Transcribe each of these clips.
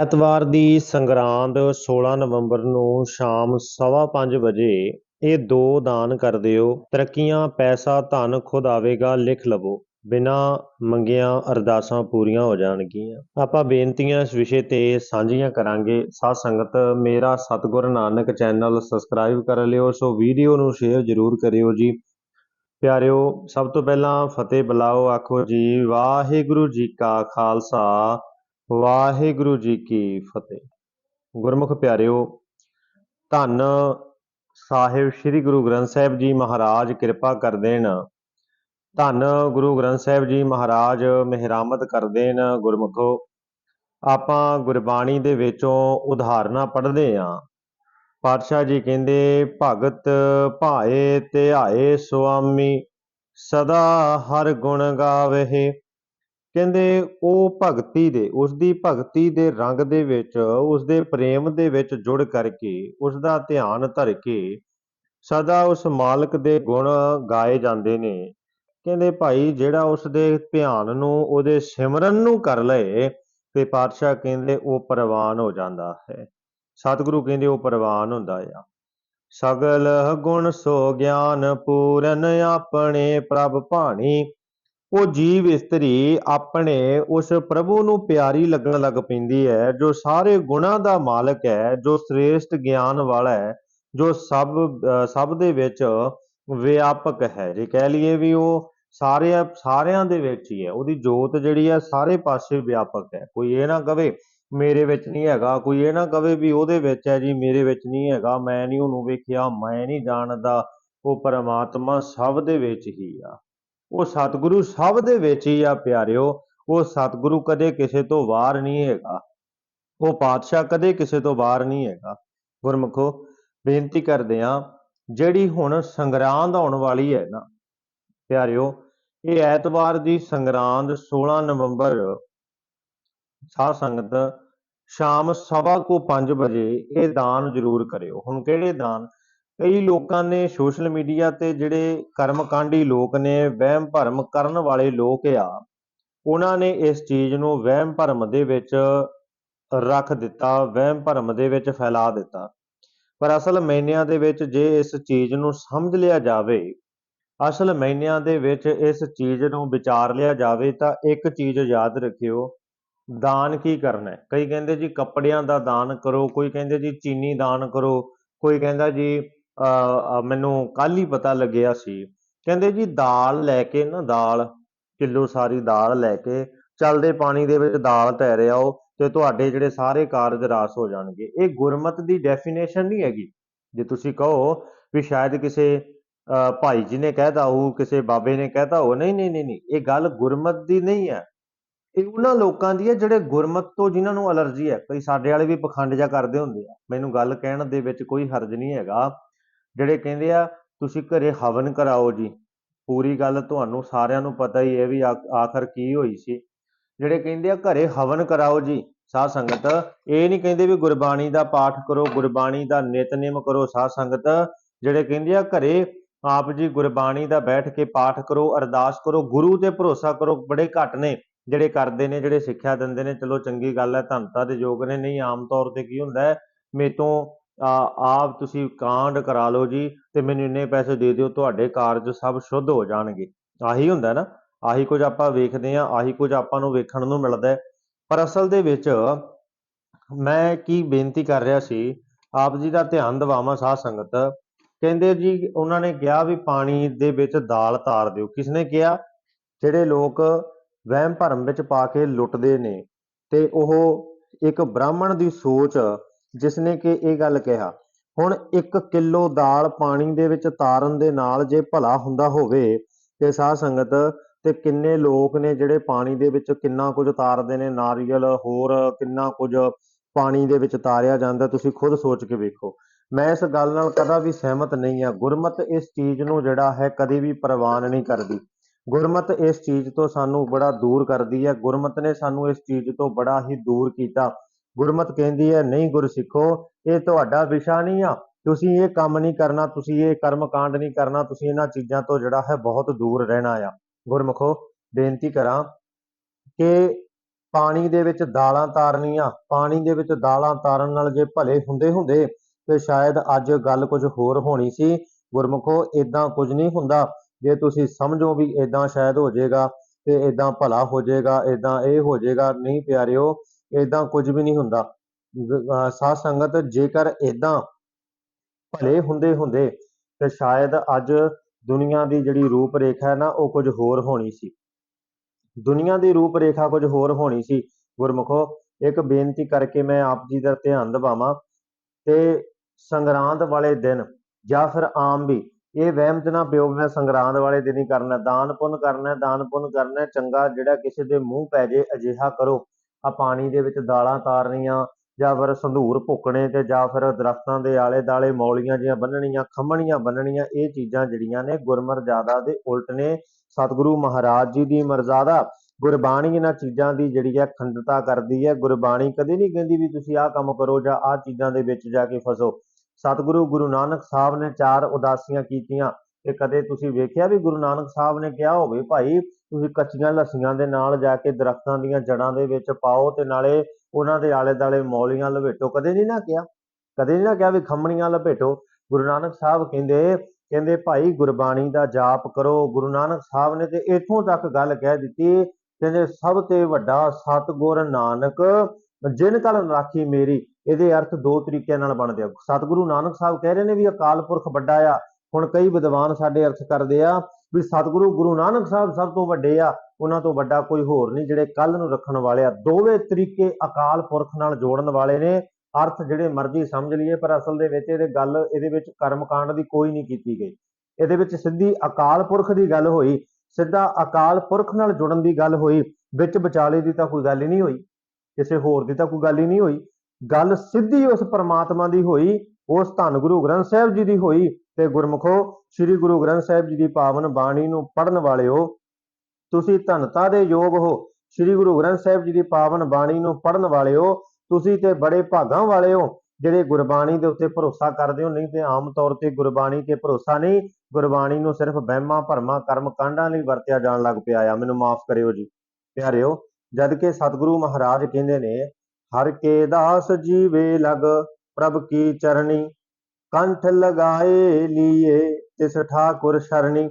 ਐਤਵਾਰ ਦੀ ਸੰਗਰਾਂਦ 16 ਨਵੰਬਰ ਨੂੰ ਸ਼ਾਮ ਸਵਾ ਪੰਜ ਵਜੇ ਇਹ ਦੋ ਦਾਨ ਕਰ ਦਿਓ। ਤਰੱਕੀਆਂ, ਪੈਸਾ, ਧਨ ਖੁਦ ਆਵੇਗਾ, ਲਿਖ ਲਵੋ। ਬਿਨਾ ਮੰਗਿਆਂ ਅਰਦਾਸਾਂ ਪੂਰੀਆਂ ਹੋ ਜਾਣਗੀਆਂ। ਆਪਾਂ ਬੇਨਤੀਆਂ ਇਸ ਵਿਸ਼ੇ ਤੇ ਸਾਂਝੀਆਂ ਕਰਾਂਗੇ। ਸਾਧ ਸੰਗਤ, ਮੇਰਾ ਸਤਿਗੁਰ ਨਾਨਕ ਚੈਨਲ ਸਬਸਕ੍ਰਾਈਬ ਕਰ ਲਿਓ। ਸੋ ਵੀਡੀਓ ਨੂੰ ਸ਼ੇਅਰ ਜ਼ਰੂਰ ਕਰਿਓ ਜੀ। ਪਿਆਰਿਓ, ਸਭ ਤੋਂ ਪਹਿਲਾਂ ਫਤਿਹ ਬੁਲਾਓ। ਆਖੋ ਜੀ, ਵਾਹਿਗੁਰੂ ਜੀ ਕਾ ਖਾਲਸਾ। ਵਾਹਿਗੁਰੂ ਜੀ ਕੀ ਫਤਿਹ। ਗੁਰਮੁਖ ਪਿਆਰਿਓ, ਧੰਨ ਸਾਹਿਬ ਸ੍ਰੀ ਗੁਰੂ ਗ੍ਰੰਥ ਸਾਹਿਬ ਜੀ ਮਹਾਰਾਜ, ਕਿਰਪਾ ਕਰ ਦੇਣ। ਧੰਨ ਗੁਰੂ ਗ੍ਰੰਥ ਸਾਹਿਬ ਜੀ ਮਹਾਰਾਜ, ਮਿਹਰਾਮਤ ਕਰ ਦੇਣ ਗੁਰਮੁਖੋ। ਆਪਾਂ ਗੁਰਬਾਣੀ ਦੇ ਵਿੱਚੋਂ ਉਦਾਹਰਨਾਂ ਪੜ੍ਹਦੇ ਆਂ। ਪਾਤਸ਼ਾਹ ਜੀ ਕਹਿੰਦੇ, ਭਗਤ ਭਾਏ ਧਿਆਏ ਸੁਆਮੀ, ਸਦਾ ਹਰ ਗੁਣ ਗਾਵਹਿ ਕਹਿੰਦੇ ਉਹ ਭਗਤੀ ਦੇ ਉਸ ਦੀ ਭਗਤੀ ਦੇ ਰੰਗ ਦੇ ਵਿੱਚ ਉਸ ਦੇ ਪ੍ਰੇਮ ਦੇ ਵਿੱਚ ਜੁੜ ਕਰਕੇ ਉਸ ਦਾ ਧਿਆਨ ਧਰ ਕੇ ਸਦਾ ਉਸ ਮਾਲਕ ਦੇ ਗੁਣ ਗਾਏ ਜਾਂਦੇ ਨੇ। ਕਹਿੰਦੇ ਭਾਈ ਜਿਹੜਾ ਉਸ ਦੇ ਧਿਆਨ ਨੂੰ, ਉਹਦੇ ਸਿਮਰਨ ਨੂੰ ਕਰ ਲਏ, ਤੇ ਪਾਤਸ਼ਾਹ ਕਹਿੰਦੇ ਉਹ ਪ੍ਰਵਾਨ ਹੋ ਜਾਂਦਾ ਹੈ। ਸਤਿਗੁਰੂ ਕਹਿੰਦੇ ਉਹ ਪ੍ਰਵਾਨ ਹੁੰਦਾ ਆ। ਸਗਲ ਗੁਣ ਸੋ ਗਿਆਨ ਪੂਰਨ ਆਪਣੇ ਪ੍ਰਭ ਭਾਣੀ ਉਹ ਜੀਵ ਇਸਤਰੀ ਆਪਣੇ ਉਸ ਪ੍ਰਭੂ ਨੂੰ ਪਿਆਰੀ ਲੱਗਣ ਲੱਗ ਪੈਂਦੀ ਹੈ, ਜੋ ਸਾਰੇ ਗੁਣਾਂ ਦਾ ਮਾਲਕ ਹੈ, ਜੋ ਸ੍ਰੇਸ਼ਟ ਗਿਆਨ ਵਾਲਾ ਹੈ, ਜੋ ਸਭ, ਅਹ, ਸਭ ਦੇ ਵਿੱਚ ਵਿਆਪਕ ਹੈ। ਜੇ ਕਹਿ ਲਈਏ ਵੀ ਉਹ ਸਾਰੇ, ਸਾਰਿਆਂ ਦੇ ਵਿੱਚ ਹੀ ਹੈ, ਉਹਦੀ ਜੋਤ ਜਿਹੜੀ ਹੈ ਸਾਰੇ ਪਾਸੇ ਵਿਆਪਕ ਹੈ। ਕੋਈ ਇਹ ਨਾ ਕਵੇ, ਮੇਰੇ ਵਿੱਚ ਨਹੀਂ ਹੈਗਾ, ਕੋਈ ਇਹ ਨਾ ਕਵੇ ਵੀ ਉਹਦੇ ਵਿੱਚ ਹੈ ਜੀ, ਮੇਰੇ ਵਿੱਚ ਨਹੀਂ ਹੈਗਾ, ਮੈਂ ਨਹੀਂ ਉਹਨੂੰ ਵੇਖਿਆ, ਮੈਂ ਨਹੀਂ ਜਾਣਦਾ, ਉਹ ਪਰਮਾਤਮਾ ਸਭ ਦੇ ਵਿੱਚ ਹੀ ਆ। ਉਹ ਸਤਿਗੁਰੂ ਸਭ ਦੇ ਵਿੱਚ ਹੀ ਆ ਪਿਆਰਿਓ, ਉਹ ਸਤਿਗੁਰੂ ਕਦੇ ਕਿਸੇ ਤੋਂ ਬਾਹਰ ਨਹੀਂ ਹੈਗਾ। ਉਹ ਪਾਤਸ਼ਾਹ ਕਦੇ ਕਿਸੇ ਤੋਂ ਬਾਹਰ ਨਹੀਂ ਹੈਗਾ। ਗੁਰਮੁਖੋ, ਬੇਨਤੀ ਕਰਦੇ ਆ ਜਿਹੜੀ ਹੁਣ ਸੰਗਰਾਂਦ ਆਉਣ ਵਾਲੀ ਹੈ ਨਾ, ਪਿਆਰਿਓ, ਇਹ ਐਤਵਾਰ ਦੀ ਸੰਗਰਾਂਦ 16 ਨਵੰਬਰ ਸਾਧ ਸੰਗਤ ਸ਼ਾਮ ਸਵਾ ਕੋ 5 ਵਜੇ ਇਹ ਦਾਨ ਜ਼ਰੂਰ ਕਰਿਓ। ਹੁਣ ਕਿਹੜੇ ਦਾਨ? ਕਈ ਲੋਕਾਂ ਨੇ ਸੋਸ਼ਲ ਮੀਡੀਆ ਤੇ ਜਿਹੜੇ ਕਰਮਕਾਂਡੀ ਲੋਕ ਨੇ, ਵਹਿਮ ਭਰਮ ਕਰਨ ਵਾਲੇ ਲੋਕ ਆ, ਉਹਨਾਂ ਨੇ ਇਸ ਚੀਜ਼ ਨੂੰ ਵਹਿਮ ਭਰਮ ਦੇ ਵਿੱਚ ਰੱਖ ਦਿੱਤਾ, ਵਹਿਮ ਭਰਮ ਦੇ ਵਿੱਚ ਫੈਲਾ ਦਿੱਤਾ। ਪਰ ਅਸਲ ਮੈਨਿਆਂ ਦੇ ਵਿੱਚ ਜੇ ਇਸ ਚੀਜ਼ ਨੂੰ ਸਮਝ ਲਿਆ ਜਾਵੇ, ਅਸਲ ਮੈਨਿਆਂ ਦੇ ਵਿੱਚ ਇਸ ਚੀਜ਼ ਨੂੰ ਵਿਚਾਰ ਲਿਆ ਜਾਵੇ, ਤਾਂ ਇੱਕ ਚੀਜ਼ ਯਾਦ ਰੱਖਿਓ, ਦਾਨ ਕੀ ਕਰਨਾ ਹੈ? ਕਈ ਕਹਿੰਦੇ ਜੀ ਕੱਪੜਿਆਂ ਦਾ ਦਾਨ ਕਰੋ, ਕੋਈ ਕਹਿੰਦੇ ਜੀ ਚੀਨੀ ਦਾਨ ਕਰੋ, ਕੋਈ ਕਹਿੰਦਾ ਜੀ ਮੈਨੂੰ ਕੱਲ ਹੀ ਪਤਾ ਲੱਗਿਆ ਸੀ। ਕਹਿੰਦੇ ਜੀ ਦਾਲ ਲੈ ਕੇ ਨਾ, ਦਾਲ, ਕਿਲੋ ਸਾਰੀ ਦਾਲ ਲੈ ਕੇ, ਚਲਦੇ ਪਾਣੀ ਦੇ ਵਿੱਚ ਦਾਲ ਤੈਰ ਆਓ ਤੇ ਤੁਹਾਡੇ ਜਿਹੜੇ ਸਾਰੇ ਕਾਰਜ ਰਾਸ ਹੋ ਜਾਣਗੇ। ਇਹ ਗੁਰਮਤ ਦੀ ਡੈਫੀਨੇਸ਼ਨ ਨਹੀਂ ਹੈਗੀ। ਜੇ ਤੁਸੀਂ ਕਹੋ ਵੀ ਸ਼ਾਇਦ ਕਿਸੇ ਭਾਈ ਜੀ ਨੇ ਕਹਿਤਾ ਉਹ ਕਿਸੇ ਬਾਬੇ ਨੇ ਕਹਿਤਾ ਉਹ ਨਹੀਂ ਨਹੀਂ ਨਹੀਂ ਨਹੀਂ, ਇਹ ਗੱਲ ਗੁਰਮਤ ਦੀ ਨਹੀਂ ਹੈ। ਇਹ ਉਹਨਾਂ ਲੋਕਾਂ ਦੀ ਹੈ ਜਿਹੜੇ ਗੁਰਮਤ ਤੋਂ ਜਿਨ੍ਹਾਂ ਨੂੰ ਅਲਰਜੀ ਹੈ। ਕਈ ਸਾਡੇ ਵਾਲੇ ਵੀ ਪਖੰਡ ਜਾ ਕਰਦੇ ਹੁੰਦੇ ਆ। ਮੈਨੂੰ ਗੱਲ ਕਹਿਣ ਦੇ ਵਿੱਚ ਕੋਈ ਹਰਜ ਨਹੀਂ ਹੈਗਾ। ਜਿਹੜੇ ਕਹਿੰਦੇ ਆ, ਤੁਸੀਂ ਘਰੇ ਹਵਨ ਕਰਾਓ ਜੀ। ਪੂਰੀ ਗੱਲ ਤੁਹਾਨੂੰ ਸਾਰਿਆਂ ਨੂੰ ਪਤਾ ਹੀ ਹੈ ਵੀ ਆਖਰ ਕੀ ਹੋਈ ਸੀ। ਜਿਹੜੇ ਕਹਿੰਦੇ ਆ, ਘਰੇ ਹਵਨ ਕਰਾਓ ਜੀ। ਸਾਧ ਸੰਗਤ, ਇਹ ਨਹੀਂ ਕਹਿੰਦੇ ਵੀ ਗੁਰਬਾਣੀ ਦਾ ਪਾਠ ਕਰੋ, ਗੁਰਬਾਣੀ ਦਾ ਨਿਤਨੇਮ ਕਰੋ। ਸਾਧ ਸੰਗਤ, ਜਿਹੜੇ ਕਹਿੰਦੇ ਆ, ਘਰੇ ਆਪ ਜੀ ਗੁਰਬਾਣੀ ਦਾ ਬੈਠ ਕੇ ਪਾਠ ਕਰੋ, ਅਰਦਾਸ ਕਰੋ, ਗੁਰੂ ਤੇ ਭਰੋਸਾ ਕਰੋ, ਬੜੇ ਘੱਟ ਨੇ ਜਿਹੜੇ ਕਰਦੇ ਨੇ, ਜਿਹੜੇ ਸਿੱਖਿਆ ਦਿੰਦੇ ਨੇ। ਚਲੋ ਚੰਗੀ ਗੱਲ ਹੈ, ਧੰਨਤਾ ਦੇ ਯੋਗ ਨੇ। ਨਹੀਂ, ਆਮ ਤੌਰ ਤੇ ਕੀ ਹੁੰਦਾ ਹੈ, ਮੇਤੋਂ ਆਪ ਤੁਸੀਂ ਕਾਂਡ ਕਰਾ ਲਓ ਜੀ ਤੇ ਮੈਨੂੰ ਇੰਨੇ ਪੈਸੇ ਦੇ ਦਿਓ, ਤੁਹਾਡੇ ਕਾਰਜ ਸਭ ਸ਼ੁੱਧ ਹੋ ਜਾਣਗੇ। ਆਹੀ ਹੁੰਦਾ ਨਾ, ਆਹੀ ਕੁਝ ਆਪਾਂ ਵੇਖਦੇ ਆ ਆਹੀ ਕੁਝ ਆਪਾਂ ਨੂੰ ਵੇਖਣ ਨੂੰ ਮਿਲਦਾ ਹੈ। ਪਰ ਅਸਲ ਦੇ ਵਿੱਚ ਮੈਂ ਕੀ ਬੇਨਤੀ ਕਰ ਰਿਹਾ ਸੀ, ਆਪ ਜੀ ਦਾ ਧਿਆਨ ਦਿਵਾਵਾਂ ਸਾਧ ਸੰਗਤ। ਕਹਿੰਦੇ ਜੀ, ਉਹਨਾਂ ਨੇ ਕਿਹਾ ਵੀ ਪਾਣੀ ਦੇ ਵਿੱਚ ਦਾਲ ਤਾਰ ਦਿਓ। ਕਿਸਨੇ ਕਿਹਾ? ਜਿਹੜੇ ਲੋਕ ਵਹਿਮ ਭਰਮ ਵਿੱਚ ਪਾ ਕੇ ਲੁੱਟਦੇ ਨੇ ਤੇ ਉਹ ਇੱਕ ਬ੍ਰਾਹਮਣ ਦੀ ਸੋਚ ਜਿਸ ਨੇ ਕਿ ਇਹ ਗੱਲ ਕਿਹਾ, ਹੁਣ 1 ਕਿਲੋ ਦਾਲ ਪਾਣੀ ਦੇ ਵਿੱਚ ਤਾਰਨ ਦੇ ਨਾਲ ਜੇ ਭਲਾ ਹੁੰਦਾ ਹੋਵੇ ਤੇ ਸਾਧ ਸੰਗਤ ਤੇ ਕਿੰਨੇ ਲੋਕ ਨੇ ਜਿਹੜੇ ਪਾਣੀ ਦੇ ਵਿੱਚ ਕਿੰਨਾ ਕੁਝ ਤਾਰਦੇ ਨੇ, ਨਾਰੀਅਲ ਹੋਰ ਕਿੰਨਾ ਕੁਝ ਪਾਣੀ ਦੇ ਵਿੱਚ ਤਾਰਿਆ ਜਾਂਦਾ, ਤੁਸੀਂ ਖੁਦ ਸੋਚ ਕੇ ਵੇਖੋ। ਮੈਂ ਇਸ ਗੱਲ ਨਾਲ ਕਦਾ ਵੀ ਸਹਿਮਤ ਨਹੀਂ ਆ ਗੁਰਮਤ ਇਸ ਚੀਜ਼ ਨੂੰ ਜਿਹੜਾ ਹੈ ਕਦੇ ਵੀ ਪ੍ਰਵਾਨ ਨਹੀਂ ਕਰਦੀ। ਗੁਰਮਤ ਇਸ ਚੀਜ਼ ਤੋਂ ਸਾਨੂੰ ਬੜਾ ਦੂਰ ਕਰਦੀ ਹੈ। ਗੁਰਮਤ ਨੇ ਸਾਨੂੰ ਇਸ ਚੀਜ਼ ਤੋਂ ਬੜਾ ਹੀ ਦੂਰ ਕੀਤਾ। ਗੁਰਮਤ ਕਹਿੰਦੀ ਹੈ, ਨਹੀਂ ਗੁਰ ਸਿੱਖੋ, ਇਹ ਤੁਹਾਡਾ ਵਿਸ਼ਾ ਨਹੀਂ ਆ। ਤੁਸੀਂ ਇਹ ਕੰਮ ਨਹੀਂ ਕਰਨਾ, ਤੁਸੀਂ ਇਹ ਕਰਮ ਕਾਂਡ ਨਹੀਂ ਕਰਨਾ, ਤੁਸੀਂ ਇਹਨਾਂ ਚੀਜ਼ਾਂ ਤੋਂ ਜਿਹੜਾ ਹੈ ਬਹੁਤ ਦੂਰ ਰਹਿਣਾ ਆ। ਗੁਰਮਖੋ, ਬੇਨਤੀ ਕਰਾਂ ਕਿ ਪਾਣੀ ਦੇ ਵਿੱਚ ਦਾਲਾਂ ਤਾਰਨੀਆਂ। ਪਾਣੀ ਦੇ ਵਿੱਚ ਦਾਲਾਂ ਤਾਰਨ ਨਾਲ ਜੇ ਭਲੇ ਹੁੰਦੇ ਹੁੰਦੇ, ਤੇ ਸ਼ਾਇਦ ਅੱਜ ਗੱਲ ਕੁਝ ਹੋਰ ਹੋਣੀ ਸੀ। ਗੁਰਮੁਖੋ ਇਦਾਂ ਕੁਝ ਨਹੀਂ ਹੁੰਦਾ। ਜੇ ਤੁਸੀਂ ਸਮਝੋ ਵੀ ਇਦਾਂ ਸ਼ਾਇਦ ਹੋ ਜਾਏਗਾ, ਤੇ ਇਦਾਂ ਭਲਾ ਹੋ ਜਾਏਗਾ ਇਦਾਂ ਇਹ ਹੋ ਜਾਏਗਾ। ਨਹੀਂ ਪਿਆਰਿਓ ਇਦਾਂ ਕੁਝ ਵੀ ਨਹੀਂ ਹੁੰਦਾ। ਗ- ਸਾਧ ਸੰਗਤ ਜੇਕਰ ਇਦਾਂ ਭਲੇ ਹੁੰਦੇ ਹੁੰਦੇ ਤੇ ਸ਼ਾਇਦ ਅੱਜ ਦੁਨੀਆ ਦੀ ਜਿਹੜੀ ਰੂਪ ਰੇਖਾ ਹੈ ਨਾ, ਉਹ ਕੁਝ ਹੋਰ ਹੋਣੀ ਸੀ। ਦੁਨੀਆ ਦੀ ਰੂਪ ਰੇਖਾ ਕੁਝ ਹੋਰ ਹੋਣੀ ਸੀ। ਗੁਰਮੁਖੋ, ਇੱਕ ਬੇਨਤੀ ਕਰਕੇ ਮੈਂ ਆਪ ਜੀ ਦਾ ਧਿਆਨ ਦਿਵਾਵਾਂ ਤੇ ਸੰਗਰਾਂਦ ਵਾਲੇ ਦਿਨ ਜਾਂ ਫਿਰ ਆਮ ਵੀ, ਇਹ ਵਹਿਮ ਚ ਨਾ ਪਿਓ ਮੈਂ ਸੰਗਰਾਂਦ ਵਾਲੇ ਦਿਨ ਹੀ ਕਰਨਾ, ਦਾਨ ਪੁੰਨ ਕਰਨਾ, ਦਾਨ ਪੁੰਨ ਕਰਨਾ, ਚੰਗਾ ਜਿਹੜਾ ਕਿਸੇ ਦੇ ਮੂੰਹ ਪੈ ਜੇ ਅਜਿਹਾ ਕਰੋ। ਆ ਪਾਣੀ ਦੇ ਵਿੱਚ ਦਾਲਾਂ ਤਾਰਨੀਆਂ ਜਾਂ ਫਿਰ ਸੰਧੂਰ ਭੁੱਕਣੇ ਤੇ ਜਾਂ ਫਿਰ ਦਰਖਤਾਂ ਦੇ ਆਲੇ ਦਾਲੇ ਮੌਲੀਆਂ ਜੀਆਂ ਬੰਨਣੀਆਂ ਖੰਮਣੀਆਂ ਬੰਨਣੀਆਂ ਇਹ ਚੀਜ਼ਾਂ ਜਿਹੜੀਆਂ ਨੇ ਗੁਰਮਰਜ਼ਾਦਾ ਦੇ ਉਲਟ ਨੇ। ਸਤਿਗੁਰੂ ਮਹਾਰਾਜ ਜੀ ਦੀ ਮਰਜ਼ਾਦਾ ਗੁਰਬਾਣੀ ਇਹਨਾਂ ਚੀਜ਼ਾਂ ਦੀ ਜਿਹੜੀ ਹੈ ਖੰਡਤਾ ਕਰਦੀ ਹੈ। ਗੁਰਬਾਣੀ ਕਦੇ ਨਹੀਂ ਕਹਿੰਦੀ ਵੀ ਤੁਸੀਂ ਆਹ ਕੰਮ ਕਰੋ ਜਾਂ ਆਹ ਚੀਜ਼ਾਂ ਦੇ ਵਿੱਚ ਜਾ ਕੇ ਫਸੋ। ਸਤਿਗੁਰੂ ਗੁਰੂ ਨਾਨਕ ਸਾਹਿਬ ਨੇ ਚਾਰ ਉਦਾਸੀਆਂ ਕੀਤੀਆਂ। ਤੇ ਕਦੇ ਤੁਸੀਂ ਵੇਖਿਆ ਵੀ ਗੁਰੂ ਨਾਨਕ ਸਾਹਿਬ ਨੇ ਕਿਹਾ ਹੋਵੇ, ਭਾਈ ਤੁਸੀਂ ਕੱਚੀਆਂ ਲੱਸੀਆਂ ਦੇ ਨਾਲ ਜਾ ਕੇ ਦਰਖਤਾਂ ਦੀਆਂ ਜੜਾਂ ਦੇ ਵਿੱਚ ਪਾਓ ਤੇ ਨਾਲੇ ਉਹਨਾਂ ਦੇ ਆਲੇ ਦਾਲੇ ਮੌਲੀਆਂ ਲਪੇਟੋ। ਕਦੇ ਨਹੀਂ ਨਾ ਕਿਹਾ? ਕਦੇ ਨਹੀਂ ਨਾ ਕਿਹਾ ਵੀ ਖੰਮਣੀਆਂ ਲਪੇਟੋ? ਗੁਰੂ ਨਾਨਕ ਸਾਹਿਬ ਕਹਿੰਦੇ ਕਹਿੰਦੇ, ਭਾਈ, ਗੁਰਬਾਣੀ ਦਾ ਜਾਪ ਕਰੋ। ਗੁਰੂ ਨਾਨਕ ਸਾਹਿਬ ਨੇ ਤੇ ਇੱਥੋਂ ਤੱਕ ਗੱਲ ਕਹਿ ਦਿੱਤੀ, ਕਹਿੰਦੇ, ਸਭ ਤੇ ਵੱਡਾ ਸਤਿਗੁਰ ਨਾਨਕ, ਜਿਨ ਕਲ ਰਾਖੀ ਮੇਰੀ। ਇਹਦੇ ਅਰਥ ਦੋ ਤਰੀਕਿਆਂ ਨਾਲ ਬਣਦੇ ਆ। ਸਤਿਗੁਰੂ ਨਾਨਕ ਸਾਹਿਬ ਕਹਿ ਰਹੇ ਨੇ ਵੀ ਅਕਾਲ ਪੁਰਖ ਵੱਡਾ ਆ। ਹੁਣ ਕਈ ਵਿਦਵਾਨ ਸਾਡੇ ਅਰਥ ਕਰਦੇ ਆ ਵੀ ਸਤਿਗੁਰੂ ਗੁਰੂ ਨਾਨਕ ਸਾਹਿਬ ਸਭ ਤੋਂ ਵੱਡੇ ਆ, ਉਹਨਾਂ ਤੋਂ ਵੱਡਾ ਕੋਈ ਹੋਰ ਨਹੀਂ, ਜਿਹੜੇ ਕੱਲ ਨੂੰ ਰੱਖਣ ਵਾਲੇ ਆ। ਦੋਵੇਂ ਤਰੀਕੇ ਅਕਾਲ ਪੁਰਖ ਨਾਲ ਜੋੜਨ ਵਾਲੇ ਨੇ। ਅਰਥ ਜਿਹੜੇ ਮਰਜ਼ੀ ਸਮਝ ਲਈਏ, ਪਰ ਅਸਲ ਦੇ ਵਿੱਚ ਇਹਦੇ ਗੱਲ, ਇਹਦੇ ਵਿੱਚ ਕਰਮਕਾਂਡ ਦੀ ਕੋਈ ਨਹੀਂ ਕੀਤੀ ਗਈ। ਇਹਦੇ ਵਿੱਚ ਸਿੱਧੀ ਅਕਾਲ ਪੁਰਖ ਦੀ ਗੱਲ ਹੋਈ, ਸਿੱਧਾ ਅਕਾਲ ਪੁਰਖ ਨਾਲ ਜੁੜਨ ਦੀ ਗੱਲ ਹੋਈ, ਵਿੱਚ ਵਿਚਾਲੇ ਦੀ ਤਾਂ ਕੋਈ ਗੱਲ ਹੀ ਨਹੀਂ ਹੋਈ, ਕਿਸੇ ਹੋਰ ਦੀ ਤਾਂ ਕੋਈ ਗੱਲ ਹੀ ਨਹੀਂ ਹੋਈ। ਗੱਲ ਸਿੱਧੀ ਉਸ ਪਰਮਾਤਮਾ ਦੀ ਹੋਈ, ਉਸ ਧੰਨ ਗੁਰੂ ਗ੍ਰੰਥ ਸਾਹਿਬ ਜੀ ਦੀ ਹੋਈ ਤੇ ਗੁਰਮੁਖੋ, ਸ੍ਰੀ ਗੁਰੂ ਗ੍ਰੰਥ ਸਾਹਿਬ ਜੀ ਦੀ ਪਾਵਨ ਬਾਣੀ ਨੂੰ ਪੜਨ ਵਾਲਿਓ, ਤੁਸੀਂ ਧਨਤਾ ਦੇ ਯੋਗ ਹੋ। ਸ੍ਰੀ ਗੁਰੂ ਗ੍ਰੰਥ ਸਾਹਿਬ ਜੀ ਦੀ ਪਾਵਨ ਬਾਣੀ ਨੂੰ ਪੜਨ ਵਾਲਿਓ, ਤੁਸੀਂ ਤੇ ਬੜੇ ਭਾਗਾਂ ਵਾਲੇ ਹੋ ਜਿਹੜੇ ਗੁਰਬਾਣੀ ਦੇ ਉੱਤੇ ਭਰੋਸਾ ਕਰਦੇ ਹੋ। ਨਹੀਂ ਤੇ ਆਮ ਤੌਰ ਤੇ ਗੁਰਬਾਣੀ ਤੇ ਭਰੋਸਾ ਨਹੀਂ, ਗੁਰਬਾਣੀ ਨੂੰ ਸਿਰਫ ਵਹਿਮਾਂ, ਭਰਮਾਂ ਕਰਮ ਕਾਂਡਾਂ ਲਈ ਵਰਤਿਆ ਜਾਣ ਲੱਗ ਪਿਆ ਆ। ਮੈਨੂੰ ਮਾਫ ਕਰਿਓ ਜੀ। ਪਿਆਰਿਓ, ਜਦ ਕਿ ਸਤਿਗੁਰੂ ਮਹਾਰਾਜ ਕਹਿੰਦੇ ਨੇ, ਹਰ ਕੇ ਦਾਸ ਜੀਵੇ ਲਗ, ਪ੍ਰਭ ਕੀ ਚਰਣੀ। ਕੰਠ ਲਗਾਏ ਲੀਏ ਤਿਸ ਠਾਕੁਰ ਸ਼ਰਣੀ।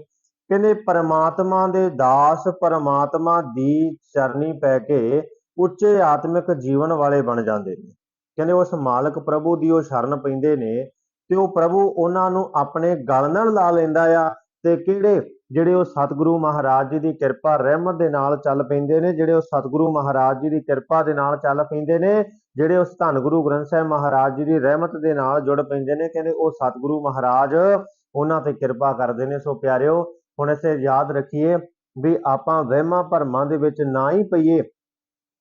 ਕਹਿੰਦੇ, ਪਰਮਾਤਮਾ ਦੇ ਦਾਸ, ਪਰਮਾਤਮਾ ਦੀ ਚਰਨੀ ਪੈ ਕੇ ਉੱਚੇ ਆਤਮਿਕ ਜੀਵਨ ਵਾਲੇ ਬਣ ਜਾਂਦੇ ਨੇ। ਕਹਿੰਦੇ, ਉਸ ਮਾਲਕ ਪ੍ਰਭੂ ਦੀ ਉਹ ਸ਼ਰਨ ਪੈਂਦੇ ਨੇ ਤੇ ਉਹ ਪ੍ਰਭੂ ਉਹਨਾਂ ਨੂੰ ਆਪਣੇ ਗਲ ਨਾਲ ਲਾ ਲੈਂਦਾ ਆ ਤੇ ਕਿਹੜੇ? ਜਿਹੜੇ ਉਹ ਸਤਿਗੁਰੂ ਮਹਾਰਾਜ ਜੀ ਦੀ ਕਿਰਪਾ, ਰਹਿਮਤ ਦੇ ਨਾਲ ਚੱਲ ਪੈਂਦੇ ਨੇ, ਜਿਹੜੇ ਉਹ ਸਤਿਗੁਰੂ ਮਹਾਰਾਜ ਜੀ ਦੀ ਕਿਰਪਾ ਦੇ ਨਾਲ ਚੱਲ ਪੈਂਦੇ ਨੇ ਜਿਹੜੇ ਉਸ ਧੰਨ ਗੁਰੂ ਗ੍ਰੰਥ ਸਾਹਿਬ ਮਹਾਰਾਜ ਜੀ ਦੀ ਰਹਿਮਤ ਦੇ ਨਾਲ ਜੁੜ ਪੈਂਦੇ ਨੇ, ਕਹਿੰਦੇ ਉਹ ਸਤਿਗੁਰੂ ਮਹਾਰਾਜ, ਉਹਨਾਂ ਤੇ ਕਿਰਪਾ ਕਰਦੇ ਨੇ। ਸੋ ਪਿਆਰਿਓ, ਹੁਣ ਇਸੇ ਯਾਦ ਰੱਖੀਏ ਵੀ ਆਪਾਂ ਵਹਿਮਾਂ ਭਰਮਾਂ ਦੇ ਵਿੱਚ ਨਾ ਹੀ ਪਈਏ।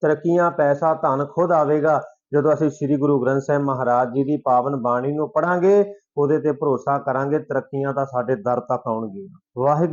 ਤਰੱਕੀਆਂ, ਪੈਸਾ, ਧਨ ਖੁਦ ਆਵੇਗਾ। ਜਦੋਂ ਅਸੀਂ ਸ੍ਰੀ ਗੁਰੂ ਗ੍ਰੰਥ ਸਾਹਿਬ ਮਹਾਰਾਜ ਜੀ ਦੀ ਪਾਵਨ ਬਾਣੀ ਨੂੰ ਪੜਾਂਗੇ ਉਹਦੇ ਤੇ ਭਰੋਸਾ ਕਰਾਂਗੇ, ਤਰੱਕੀਆਂ ਤਾਂ ਸਾਡੇ ਦਰ ਤੱਕ ਆਉਣਗੀਆਂ। ਵਾਹਿਗੁਰੂ